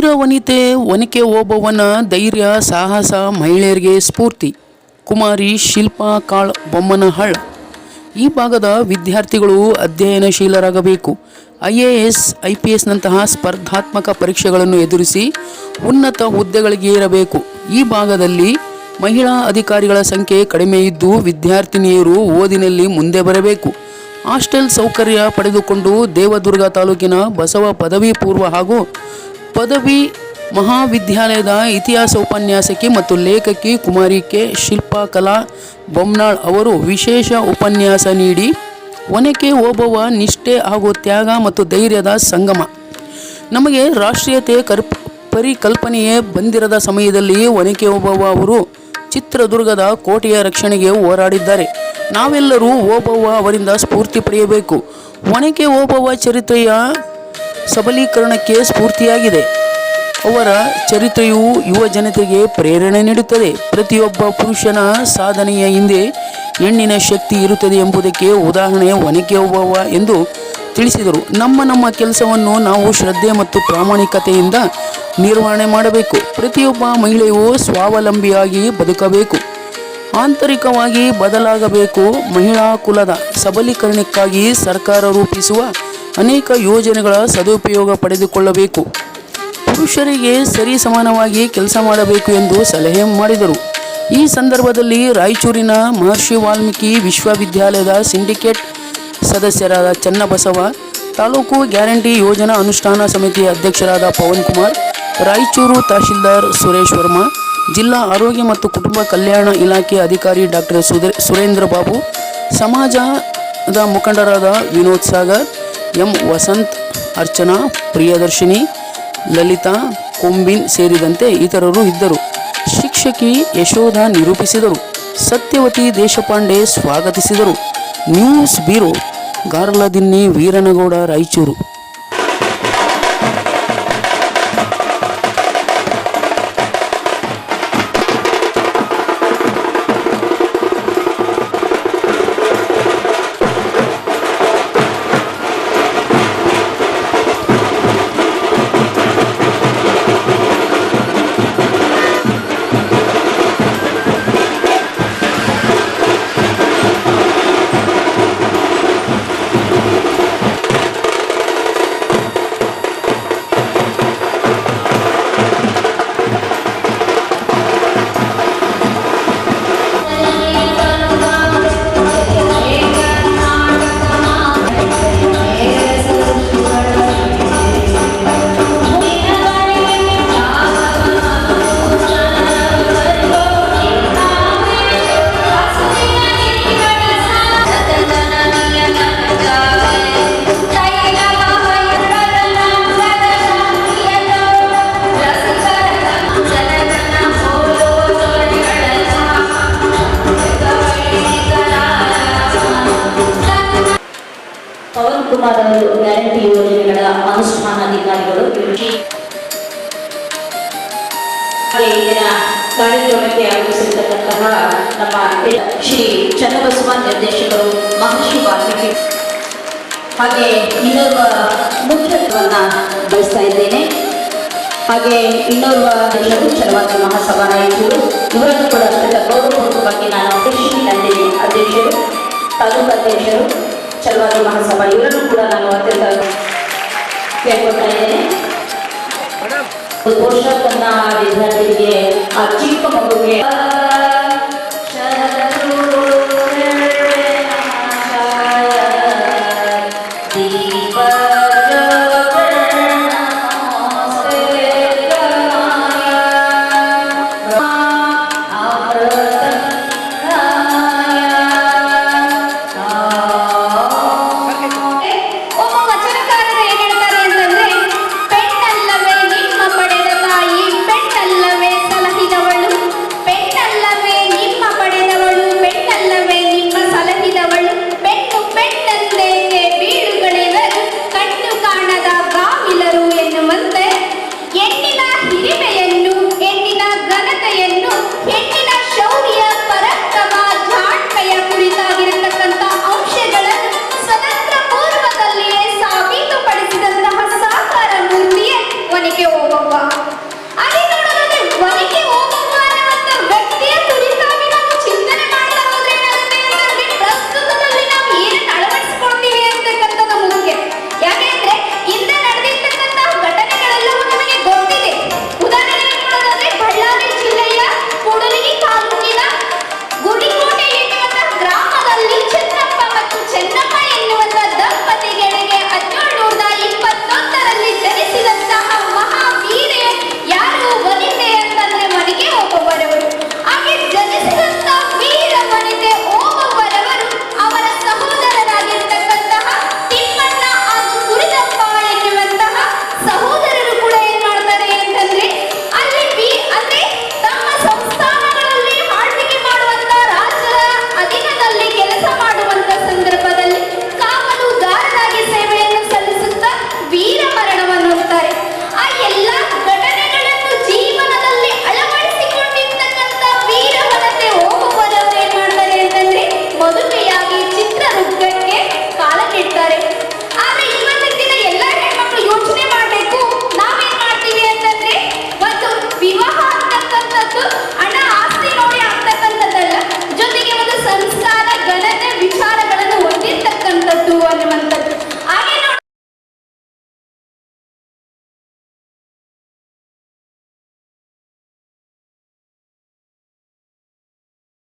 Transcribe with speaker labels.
Speaker 1: ವೀರವನಿತೆ ಒನಕೆ ಓಬವ್ವನ ಧೈರ್ಯ, ಸಾಹಸ, ಮಹಿಳೆಯರಿಗೆ ಸ್ಫೂರ್ತಿ. ಕುಮಾರಿ ಶಿಲ್ಪಾ ಕಾಳ್ ಬೊಮ್ಮನಹಳ್ ಈ ಭಾಗದ ವಿದ್ಯಾರ್ಥಿಗಳು ಅಧ್ಯಯನಶೀಲರಾಗಬೇಕು. I A S, I P ಎಸ್ನಂತಹ ಸ್ಪರ್ಧಾತ್ಮಕ ಪರೀಕ್ಷೆಗಳನ್ನು ಎದುರಿಸಿ ಉನ್ನತ ಹುದ್ದೆಗಳಿಗೆ ಇರಬೇಕು ಈ ಭಾಗದಲ್ಲಿ ಮಹಿಳಾ ಅಧಿಕಾರಿಗಳ ಸಂಖ್ಯೆ ಕಡಿಮೆ ಇದ್ದು ವಿದ್ಯಾರ್ಥಿನಿಯರು ಓದಿನಲ್ಲಿ ಮುಂದೆ ಬರಬೇಕು. ಹಾಸ್ಟೆಲ್ ಸೌಕರ್ಯ ಪಡೆದುಕೊಂಡು ದೇವದುರ್ಗ ತಾಲೂಕಿನ ಬಸವ ಪದವಿ ಪೂರ್ವ ಹಾಗೂ ಪದವಿ ಮಹಾವಿದ್ಯಾಲಯದ ಇತಿಹಾಸ ಉಪನ್ಯಾಸಕಿ ಮತ್ತು ಲೇಖಕಿ ಕುಮಾರಿ ಕೆ. ಶಿಲ್ಪಾ ಕಲಾ ಬೊಮ್ನಾಳ್ ಅವರು ವಿಶೇಷ ಉಪನ್ಯಾಸ ನೀಡಿ, ಒನಕೆ ಓಬವ್ವ ನಿಷ್ಠೆ ಹಾಗೂ ತ್ಯಾಗ ಮತ್ತು ಧೈರ್ಯದ ಸಂಗಮ. ನಮಗೆ ರಾಷ್ಟ್ರೀಯತೆ ಕರ್ ಪರಿಕಲ್ಪನೆಯೇ ಬಂದಿರದ ಸಮಯದಲ್ಲಿ ಒನಕೆ ಓಬವ್ವ ಅವರು ಚಿತ್ರದುರ್ಗದ ಕೋಟೆಯ ರಕ್ಷಣೆಗೆ ಹೋರಾಡಿದ್ದಾರೆ. ನಾವೆಲ್ಲರೂ ಓಬವ್ವ ಅವರಿಂದ ಸ್ಫೂರ್ತಿ ಪಡೆಯಬೇಕು. ಒನಕೆ ಓಬವ್ವ ಚರಿತ್ರೆಯ ಸಬಲೀಕರಣಕ್ಕೆ ಸ್ಫೂರ್ತಿಯಾಗಿದೆ ಅವರ ಚರಿತ್ರೆಯು ಯುವ ಜನತೆಗೆ ಪ್ರೇರಣೆ ನೀಡುತ್ತದೆ. ಪ್ರತಿಯೊಬ್ಬ ಪುರುಷನ ಸಾಧನೆಯ ಹಿಂದೆ ಹೆಣ್ಣಿನ ಶಕ್ತಿ ಇರುತ್ತದೆ ಎಂಬುದಕ್ಕೆ ಉದಾಹರಣೆ ಒನಕೆ ಒಬ್ಬವ ಎಂದು ತಿಳಿಸಿದರು. ನಮ್ಮ ನಮ್ಮ ಕೆಲಸವನ್ನು ನಾವು ಶ್ರದ್ಧೆ ಮತ್ತು ಪ್ರಾಮಾಣಿಕತೆಯಿಂದ ನಿರ್ವಹಣೆ ಮಾಡಬೇಕು. ಪ್ರತಿಯೊಬ್ಬ ಮಹಿಳೆಯು ಸ್ವಾವಲಂಬಿಯಾಗಿ ಬದುಕಬೇಕು. ಆಂತರಿಕವಾಗಿ ಬದಲಾಗಬೇಕು. ಮಹಿಳಾ ಕುಲದ ಸಬಲೀಕರಣಕ್ಕಾಗಿ ಸರ್ಕಾರ ರೂಪಿಸುವ ಅನೇಕ ಯೋಜನೆಗಳ ಸದುಪಯೋಗ ಪಡೆದುಕೊಳ್ಳಬೇಕು. ಪುರುಷರಿಗೆ ಸರಿ ಸಮಾನವಾಗಿ ಕೆಲಸ ಮಾಡಬೇಕು ಎಂದು ಸಲಹೆ ಮಾಡಿದರು. ಈ ಸಂದರ್ಭದಲ್ಲಿ ರಾಯಚೂರಿನ ಮಹರ್ಷಿ ವಾಲ್ಮೀಕಿ ವಿಶ್ವವಿದ್ಯಾಲಯದ ಸಿಂಡಿಕೇಟ್ ಸದಸ್ಯರಾದ ಚನ್ನಬಸವ, ತಾಲೂಕು ಗ್ಯಾರಂಟಿ ಯೋಜನಾ ಅನುಷ್ಠಾನ ಸಮಿತಿಯ ಅಧ್ಯಕ್ಷರಾದ ಪವನ್ ಕುಮಾರ್, ರಾಯಚೂರು ತಹಶೀಲ್ದಾರ್ ಸುರೇಶ್ ವರ್ಮಾ, ಜಿಲ್ಲಾ ಆರೋಗ್ಯ ಮತ್ತು ಕುಟುಂಬ ಕಲ್ಯಾಣ ಇಲಾಖೆ ಅಧಿಕಾರಿ ಡಾಕ್ಟರ್ ಸುರೇಂದ್ರ ಬಾಬು, ಸಮಾಜದ ಮುಖಂಡರಾದ ವಿನೋದ್ ಸಾಗರ್ ಎಂ ವಸಂತ್, ಅರ್ಚನಾ, ಪ್ರಿಯದರ್ಶಿನಿ, ಲಲಿತಾ, ಕೊಂಬಿನ್ ಸೇರಿದಂತೆ ಇತರರು ಇದ್ದರು. ಶಿಕ್ಷಕಿ ಯಶೋಧ ನಿರೂಪಿಸಿದರು. ಸತ್ಯವತಿ ದೇಶಪಾಂಡೆ ಸ್ವಾಗತಿಸಿದರು. News bureau, Garladinni, Veeranagouda, Raichur.
Speaker 2: Pavan Kumar ಅವರು ಗ್ಯಾರಂಟಿ ಯೋಜನೆಗಳ ಅನುಷ್ಠಾನಾಧಿಕಾರಿಗಳು ಇಂದಿನ ಕಾರ್ಯಕ್ರಮಕ್ಕೆ ಆಗಮಿಸಿರ್ತಕ್ಕಂತಹ ನಮ್ಮ ಶ್ರೀ ಚನ್ನಬಸವ ನಿರ್ದೇಶಕರು ಮಹರ್ಷಿ ವಾಲ್ಮೀಕಿ. ಹಾಗೆ ಇನ್ನೋರ್ವ ಮುಖ್ಯತ್ವವನ್ನು ಬಯಸ್ತಾ ಇದ್ದೇನೆ. ಹಾಗೆ ದೇಶರು ಚಲವಾದಿ ಮಹಾಸಭಾ ನಾಯಕರು ಇವರನ್ನು ಕೂಡ ಅತ್ಯಂತ ಗೌರವಪೂರ್ವಕವಾಗಿ ನಾನು ಅಧ್ಯಕ್ಷ ಅಧ್ಯಕ್ಷರು, ತಾಲೂಕು ಅಧ್ಯಕ್ಷರು ಚಲವಾದಿ ಮಹಾಸಭಾ ಇವರನ್ನು ಕೂಡ ನಾನು ಅತ್ಯಂತ ಕೇಳ್ಕೊಳ್ತಾ ಇದ್ದೇನೆ ಒಂದು ಪೋಷಕರನ್ನ ವಿದ್ಯಾರ್ಥಿಗಳಿಗೆ ಆ ಚಿಕ್ಕ ಮಗುಗೆ